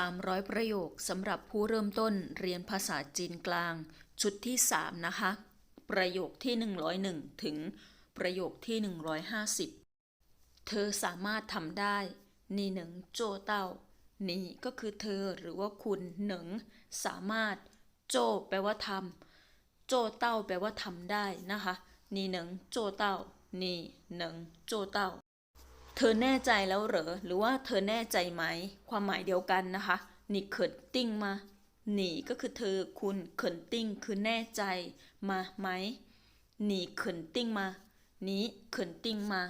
300 ประโยคสำหรับผู้เริ่มต้นเรียนภาษาจีนกลาง ชุดที่ 3 นะคะ ประโยคที่ 101 ถึง ประโยคที่ 150 เธอสามารถทำได้นี่หนึ่งโจเต้านี่ก็คือเธอหรือว่าคุณหนึ่งสามารถ โจแปลว่าทำโจเต้าแปลว่าทำได้นะคะนี่หนึ่งโจเต้านี่หนึ่งโจเต้า ธอแน่ใจแล้วเหรอ หรือว่าเธอแน่ใจไหม ความหมายเดียวกันนะคะนี่เขินติ้งมานี่ก็คือเธอคุณเขินติ้งคือแน่ใจมาไหมนี่เขินติ้งมานี้เขินติ้งมา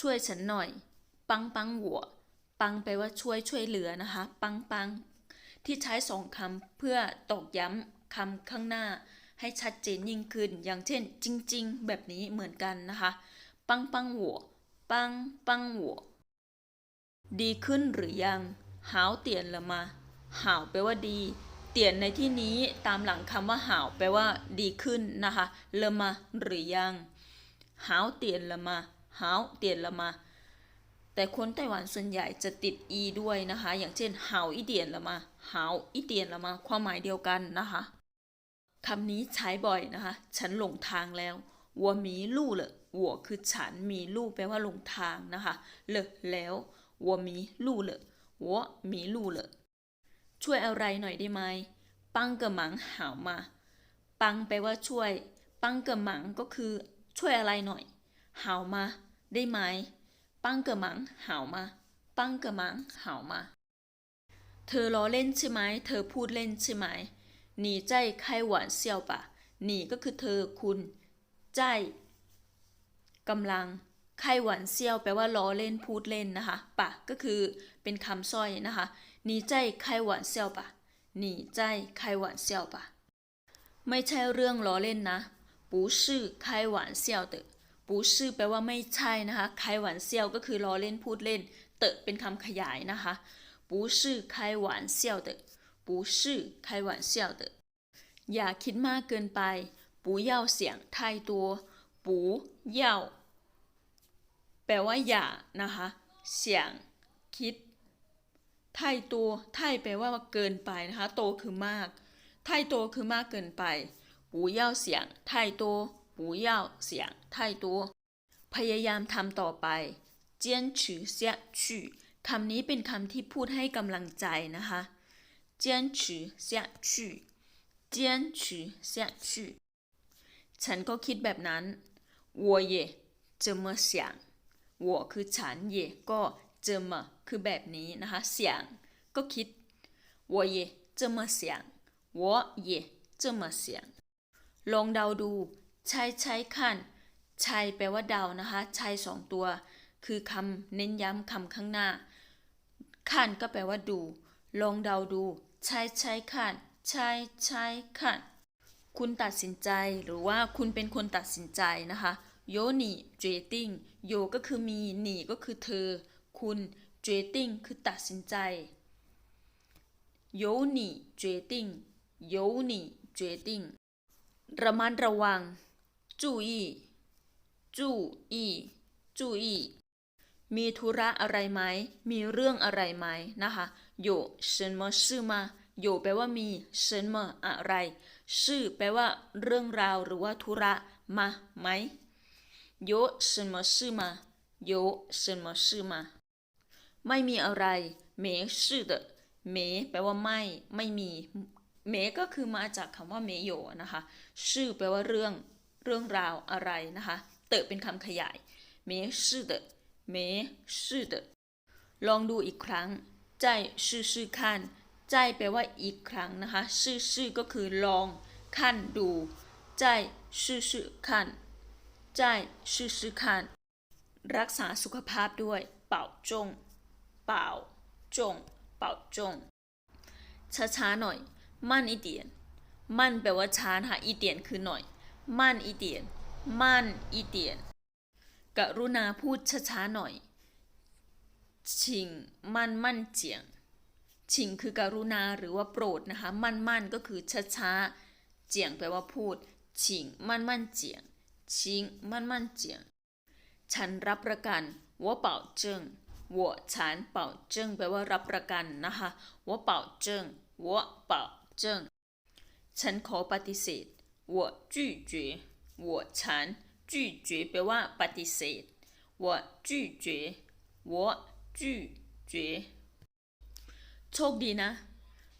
ช่วยฉันหน่อย ปังปังหัว ปังแปลว่าช่วยช่วยเหลือนะคะ ปังปังที่ใช้สองคำเพื่อตอกย้ำคำข้างหน้า ให้ชัดเจนยิ่งขึ้น อย่างเช่น จริง ๆ แบบนี้เหมือนกันนะคะ ปังปังหัว ปังปังหัวดีขึ้นหรือยัง หาวเตียนละมาหาวแปลว่าดี เตียนในที่นี้ตามหลังคำว่าหาวแปลว่าดีขึ้นนะคะเลอมาหรือยังหาวเตียนละมาหาวเตียนละมา แต่คนไต้หวันส่วนใหญ่จะติด e ด้วยนะคะ อย่างเช่นหาวอีเตียนละมาหาวอีเตียนละมา ความหมายเดียวกันนะคะคำนี้ใช้บ่อยนะคะ ฉันหลงทางแล้ววัวมีลู่เลย วัวคือฉันมีลู่แปลว่าหลงทางนะคะเลอแล้ววัวมีลู่เลยวัวมีลู่เลยช่วยอะไรหน่อยได้ไหม ปังกระหมังหาวมา ปังแปลว่าช่วย ปังกระหมังก็คือ ช่วยอะไรหน่อย หาวมา ได้ไหม ปังกระหมังหาวมา ปังกระหมังหาวมา เธอล้อเล่นใช่ไหม เธอพูดเล่นใช่ไหม你在开玩笑吧你ก็คือเธอคุณใจ กำลังไข้หวันเซียวแปลว่าล้อเล่นพูดเล่นนะคะปะก็คือเป็นคำสร้อยนะคะหนีใจไข้หวันเซียวปะหนีใจไข้หวันเซียวปะไม่ใช่เรื่องล้อเล่นนะปูชื่อไข้หวันเซียวเตอปูชื่อแปลว่าไม่ใช่นะคะไข้หวันเซียวก็คือล้อเล่นพูดเล่น เตอเป็นคำขยายนะคะปูชื่อไข้หวันเซียวเตอปูชื่อไข้หวันเซียวเตออย่าคิดมากเกินไปปูเย่าเสียงไทยตัวปูเย่า แปลว่าอย่านะคะ想คิดไทตัวไทแปลว่าเกินไปนะคะ โตคือมาก ไทโตคือมากเกินไป不要想太多不要想太多พยายามทำต่อไป坚持下去คำนี้เป็นคำที่พูดให้กำลังใจนะคะ坚持下去坚持下去ฉันก็คิดแบบนั้น我也这么想 我คือฉันเย่ก็เจอมาคือแบบนี้นะคะเสียงก็คิด我也这么想我也这么想ลองเดาดูใช่ใช่ขั้นใช่แปลว่าเดานะคะใช่สองตัว คือคำเน้นย้ำคำข้างหน้าขั้นก็แปลว่าดู ลองเดาดู ใช่ใช่ขั้นใช่ใช่ขั้นคุณตัดสินใจหรือว่าคุณเป็นคนตัดสินใจนะคะโยนิเจติ้ง โยก็คือมี หนีก็คือเธอ คุณเจติ้งคือตัดสินใจโยนีเจติ้งโยนีเจติ้งระมัดระวังจู่อี้จู่อีจู่อีมีธุระอะไรไหม มีเรื่องอะไรไหมนะคะโยเฉินเมอชื่อมาโยแปลว่ามีเฉินเมออะไร ชื่อแปลว่าเรื่องราวหรือว่าธุระมาไหม 有什么事吗有什么事吗ไม่มีอะไร没事的没แปลว่าไม่ ไม่มีเมก็คือมาจากคำว่าเมโยนะคะ ชื่อแปลว่าเรื่อง เรื่องราวอะไรนะคะ เติเป็นคำขยายเมชื่อเดเมชื่อเดลองดูอีกครั้ง ใจชื่อชื่อคันใจแปลว่าอีกครั้งนะคะ ชื่อชื่อก็คือลองคันดู ใจชื่อชื่อคัน ใจชื่อชื่อคันรักษาสุขภาพด้วยเป่าจงเป่าจงเป่าจงช้าๆหน่อย มั่นอีเตียน มั่นแปลว่าช้าค่ะอีเตียนคือหน่อย มั่นอีเตียน มั่นอีเตียน กรุณาพูดช้าๆหน่อย ชิง มั่นมั่นเจียง ชิงคือกรุณาหรือว่าโปรดนะคะ มั่นมั่นก็คือช้าๆเจียงแปลว่าพูด ชิง มั่นมั่นเจียง ชิงมั่นมั่นเจียง ฉันรับประกันว่าเป่าเจิงวัวฉันเป่าจิงแปลว่ารับประกันนะคะวัวเป่าเจิงวัวเป่าเจิงฉันขอปฏิเสธวัวจื่เจ๋วัวฉัแปลว่าปฏิเสธวัวจื่เจ๋วัวโชคดีนะ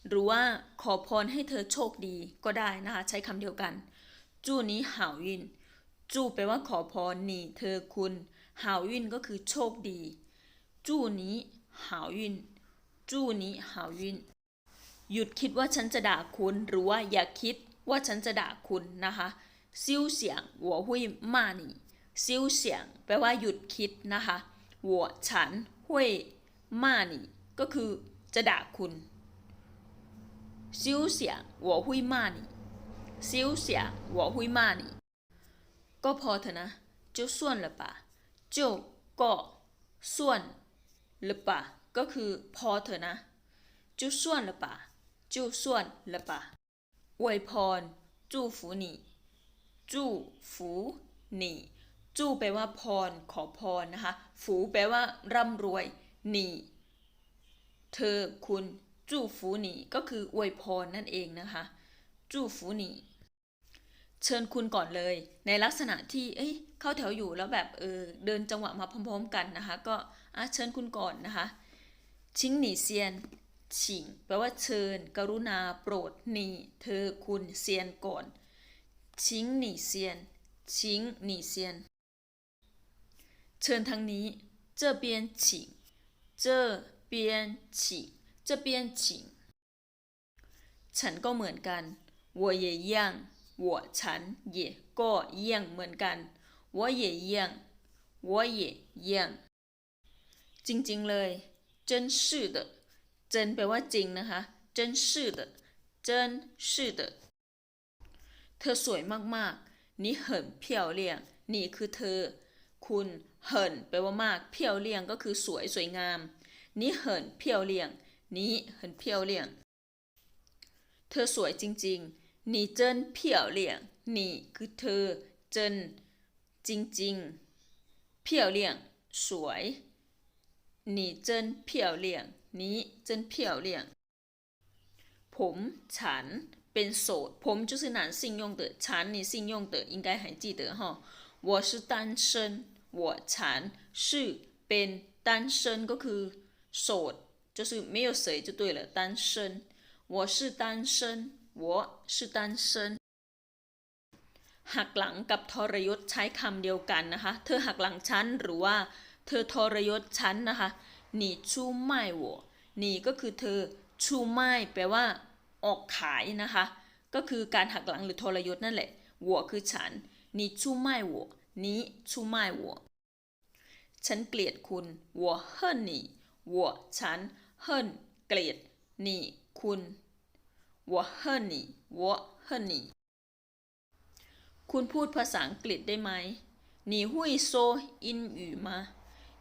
หรือว่าขอพรให้เธอโชคดีก็ได้นะคะ ใช้คำเดียวกันจู่นี้หาวยิน จูแปลว่าขอพรนี่เธอคุณหาวยินก็คือโชคดี จู้นี้หาวยินจู้นี้หาวยินหยุดคิดว่าฉันจะด่าคุณ หรือว่าอย่าคิดว่าฉันจะด่าคุณนะคะซิ่วเสียงหัวหุยมานี่ซิ่วเสียง แปลว่าหยุดคิดนะคะหัวฉันหุยมานี่ก็คือจะด่าคุณซิ่วเสียงหัวหุยมานี่ซิ่วเสียงหัวหุยมานี่ ก็พอเถอะนะ就算了吧就ก็ส่วน了吧ก็คือพอเถอะนะ就算了吧就算了吧อวยพรจู้ฝูหนีจู้ฝูหนีจู้แปลว่าพร ขอพรนะคะ ฝูแปลว่าร่ำรวยหนีเธอคุณจู้ฝูหนีก็คืออวยพรนั่นเองนะคะ จู้ฝูหนี เชิญคุณก่อนเลย ในลักษณะที่ เอ้ย เข้าแถวอยู่แล้วแบบเออเดินจังหวะมาพร้อมๆกันนะคะ ก็อ่ะเชิญคุณก่อนนะคะ ชิงหนีเซียน ฉิงแปลว่าเชิญ กรุณา โปรดหนีเธอ คุณเซียนก่อน ชิงหนีเซียน ชิงหนีเซียน เชิญทางนี้这边请这边请这边请ฉันก็เหมือนกัน我也一样 我ฉัน也ก็เยี่ยงเหมือนกัน我也一样我也一样จริงๆเลย真是的เจนแปลว่าจริงนะคะเจนชื่อ的เจนชื่อ的เธอสวยมากๆ你很漂亮นี่คือเธอ คุณเหินแปลว่ามากเพียวเลี่ยงก็คือสวยสวยงาม你很漂亮你很漂亮เธอสวยจริงๆ 你真漂亮นี่คือเธอเจนจริงๆเพียวเลี่ยงสวย你真漂亮นี้真漂亮ผมฉันเป็นโสดผม就是男性用的ฉัน你性用的应该还记得哈我是单身我ฉัน是เป็น单身ก็คือโสด就是没有谁就对了单身我是单身 我是单身หักหลังกับทรยศใช้คำเดียวกันนะคะ เธอหักหลังฉันหรือว่า เธอทรยศฉันนะคะหนีชูไม่我หนีก็คือเธอชูไม่แปลว่า ออกขายนะคะ ก็คือการหักหลังหรือทรยศนั่นแหละหัวคือฉันหนีชูไม่我นี้ชูไม่我ฉันเกลียดคุณ我恨你我ฉัน恨เกลียด你คุณ 我恨你我恨你คุณพูดภาษาอังกฤษได้ไหม你会说英语吗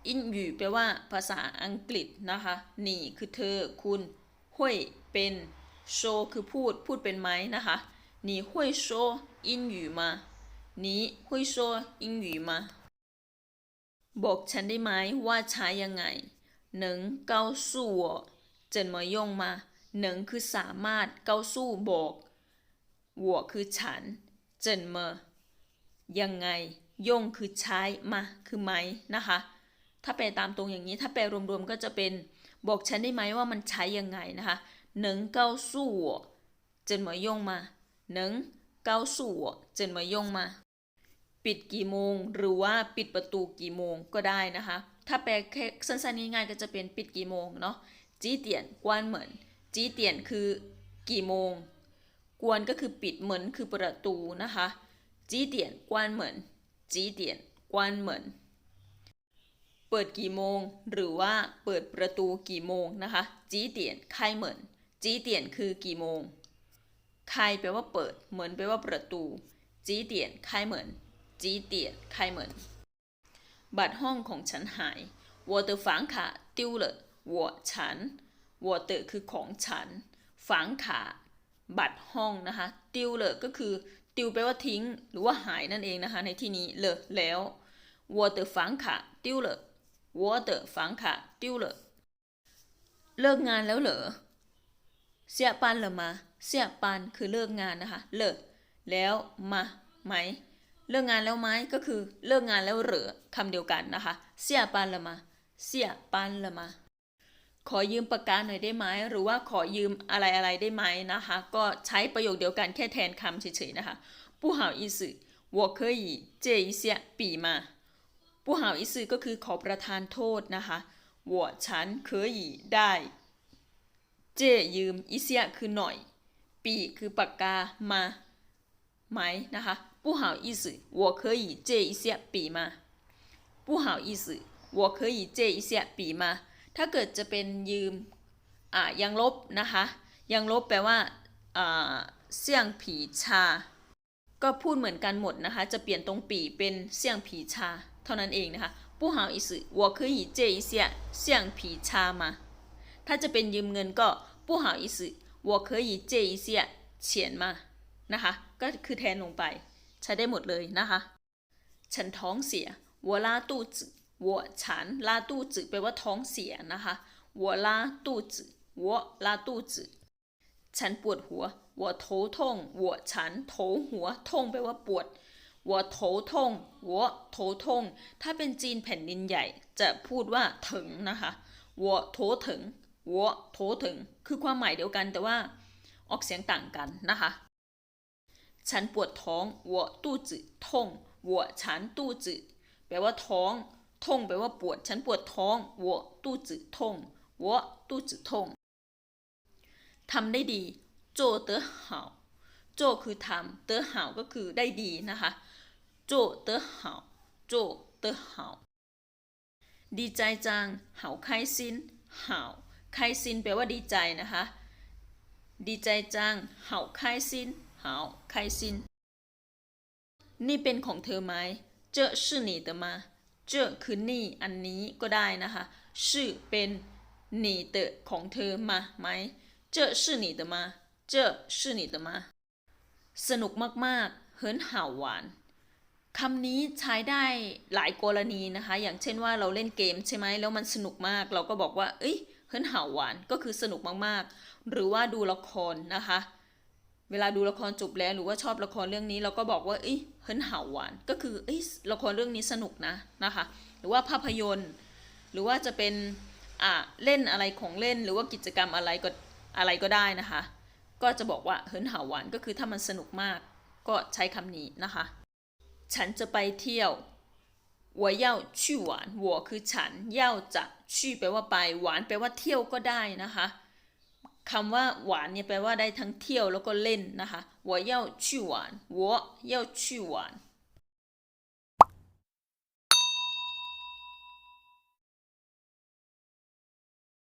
อินอยู่แปลว่าภาษาอังกฤษนะคะนี่คือเธอ คุณห้วยเป็นโชคือพูด พูดเป็นไหมนะคะนี่ห้วยโชอินอยู่มานี่ห้วยโชอินอยู่มา บอกฉันได้ไหมว่าใช้ยังไงหนึ่งเก้าสู้我怎么用มา หนึ่งคือสามารถเกาสู้บอกหัวคือฉัน เจินเมอยังไง ย่งคือใช้มาคือไหมนะคะ ถ้าแปลตามตรงอย่างนี้ถ้าแปลรวมๆก็จะเป็นบอกฉันได้ไหมว่ามันใช้ยังไงนะคะหนึ่งเกาสู้วัวเจินเมอย่งมาหนึ่งเกาสู้วัวเจินเมอย่งมา ปิดกี่โมงหรือว่าปิดประตูกี่โมงก็ได้นะคะ ถ้าแปลแค่สั้นๆง่ายๆก็จะเป็นปิดกี่โมงเนาะจีเตียนกวนเหมือน จีเตียนคือกี่โมง กวนก็คือปิดเหมือนคือประตูนะคะจีเตียนกวนเหมือนจีเตียนกวนเหมือนเปิดกี่โมง หรือว่าเปิดประตูกี่โมงนะคะจีเตียนไคเหมือนจีเตียนคือกี่โมงไคแปลว่าเปิด เหมือนแปลว่าประตูจีเตียนไคเหมือนจีเตียนไคเหมือนบัตรห้องของฉันหาย我的房卡丢了我ฉัน วอเตอร์คือของฉัน ฝังขาบัตรห้องนะคะติวเลก็คือติวแปลว่าทิ้ง หรือว่าหายนั่นเองนะคะ ในที่นี้เลอแล้ววอเตอร์ฝังขาติวเลอวอเตอร์ฝังขาติวเลเลิกงานแล้วเหรอเสียปันหรือมา เสียปันคือเลิกงานนะคะเลิกแล้วมาไหม เลิกงานแล้วไหมก็คือเลิกงานแล้วเหรอคำเดียวกันนะคะ เสียปันหรือมา เสียปันหรือมา ขอยืมปากกาหน่อยได้ไหมหรือว่าขอยืมอะไรอะไรได้ไหมนะคะ ก็ใช้ประโยคเดียวกันแค่แทนคำเฉยๆนะคะ不好意思我可以借一下笔吗不好意思ก็คือขอประทานโทษนะคะ我ฉัน可以ได้เจยืมอีเซียคือหน่อย ปีคือปากกามาไหมนะคะ不好意思我可以借一下笔吗不好意思我可以借一下笔吗 ถ้าเกิดจะเป็นยืมอ่ายังลบนะคะยังลบแปลว่าอ่าเสี่ยงผีชา ก็พูดเหมือนกันหมดนะคะ จะเปลี่ยนตรงปีเป็นเสี่ยงผีชา เท่านั้นเองนะคะ不好意思我可以借一下橡皮擦吗ถ้าจะเป็นยืมเงินก็不好意思我可以借一下钱吗นะคะ ก็คือแทนลงไป ใช้ได้หมดเลยนะคะ ฉันท้องเสีย我拉肚子 我馋拉肚子แปลว่าท้องเสียนะคะ我拉肚子我拉肚子ฉันปวดหัว我头痛我馋头หัว痛แปลว่าปวด我头痛我头痛ถ้าเป็นจีนแผ่นดินใหญ่ จะพูดว่าถึงนะคะ我头疼我头疼คือความหมายเดียวกันแต่ว่าออกเสียงต่างกันนะคะฉันปวดท้อง我肚子痛我馋肚子แปลว่าท้อง ท่งแปลว่าปวด ฉันปวดท้อง我肚子痛我肚子痛ทำได้ดี做得好โจคือทำเตอหาวก็คือได้ดีนะคะโจเตอหาวโจเตอหาวดีใจจังหาว开心หาว开心แปลว่าดีใจนะคะ ดีใจจังหาว开心หาว开心นี่เป็นของเธอไหม这是你 เจ้อคือนี่อันนี้ก็ได้นะคะชื่อเป็นหนีเตอของเธอมาไหมเจ้อชื่อนีเตมาเจ้อชื่อหนีเตมา สนุกมากๆ เฮินห่าวหวานคำนี้ใช้ได้หลายกรณีนะคะ อย่างเช่นว่าเราเล่นเกมใช่ไหมแล้วมันสนุกมาก เราก็บอกว่า เอ้ยเฮินห่าหวานก็คือสนุกมากๆ หรือว่าดูละครนะคะ เวลาดูละครจบแล้ว หรือว่าชอบละครเรื่องนี้ เราก็บอกว่า เอ้ย เหินห่าวหวาน ก็คือ เอ้ย ละครเรื่องนี้สนุกนะ นะคะ หรือว่าภาพยนตร์ หรือว่าจะเป็น อ่า เล่นอะไรของเล่น หรือว่ากิจกรรมอะไรก็ อะไรก็ได้นะคะ ก็จะบอกว่าเหินห่าวหวานก็คือถ้ามันสนุกมาก ก็ใช้คำนี้นะคะ ฉันจะไปเที่ยว我要去玩我คือฉัน要จะ去แปลว่าไป หวานแปลว่าเที่ยวก็ได้นะคะ คำว่าหวานเนี่ยแปลว่าได้ทั้งเที่ยวแล้วก็เล่นนะคะ我要去玩我要去玩